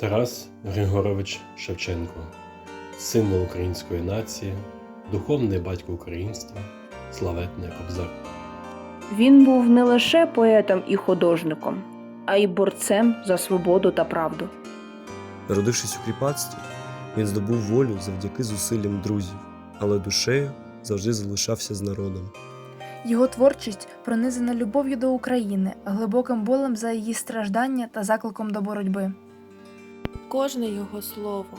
Тарас Григорович Шевченко, символ української нації, духовний батько українства, славетний кобзар. Він був не лише поетом і художником, а й борцем за свободу та правду. Народившись у кріпацтві, він здобув волю завдяки зусиллям друзів, але душею завжди залишався з народом. Його творчість пронизана любов'ю до України, глибоким болем за її страждання та закликом до боротьби. Кожне його слово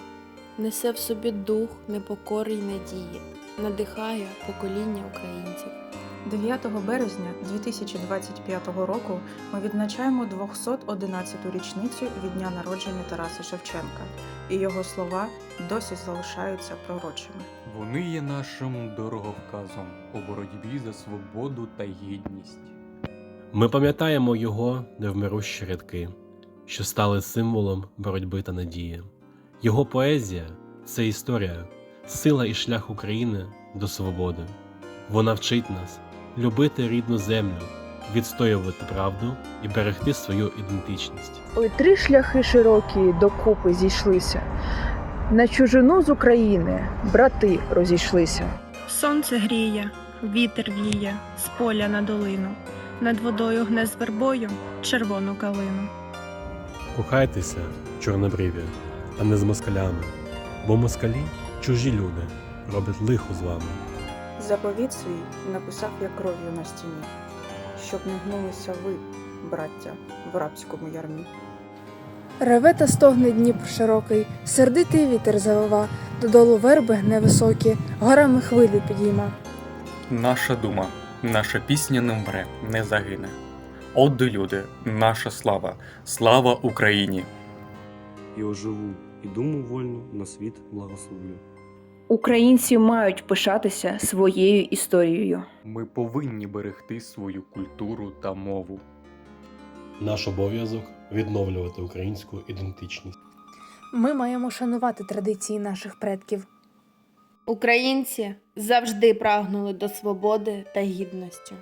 несе в собі дух непокори й надії, надихає покоління українців. 9 березня 2025 року ми відзначаємо 211-ту річницю від дня народження Тараса Шевченка, і його слова досі залишаються пророчими. Вони є нашим дороговказом у боротьбі за свободу та гідність. Ми пам'ятаємо його невмирущі рядки, що стали символом боротьби та надії. Його поезія це історія, сила і шлях України до свободи. Вона вчить нас любити рідну землю, відстоювати правду і берегти свою ідентичність. Ой, три шляхи широкі докупи зійшлися. На чужину з України брати розійшлися. Сонце гріє, вітер віє, з поля на долину. Над водою гне з вербою червону калину. Кохайтеся, чорнобриві, а не з москалями, бо москалі чужі люди роблять лихо з вами. Заповіт свій написав я кров'ю на стіні, щоб не гнулися ви, браття, в рабському ярмі. Реве та стогне Дніпр широкий, сердитий вітер завива, додолу верби гне високі, горами хвилю підійма. Наша дума, наша пісня не вмре, не загине. Отди, люди, наша слава, слава Україні! І оживу, і думу вольну на світ благословлю. Українці мають пишатися своєю історією. Ми повинні берегти свою культуру та мову. Наш обов'язок відновлювати українську ідентичність. Ми маємо шанувати традиції наших предків. Українці завжди прагнули до свободи та гідності.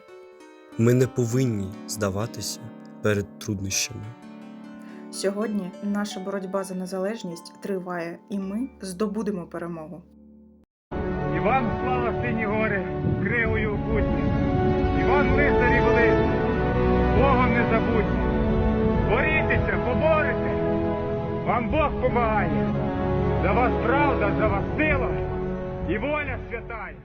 Ми не повинні здаватися перед труднощами. Сьогодні наша боротьба за незалежність триває, і ми здобудемо перемогу. Іван слава сині гори, кривою путні. Іван лицарі великі, Богом не забудьте. Борітеся, поборете. Вам Бог помагає. За вас правда, за вас сила і воля святая.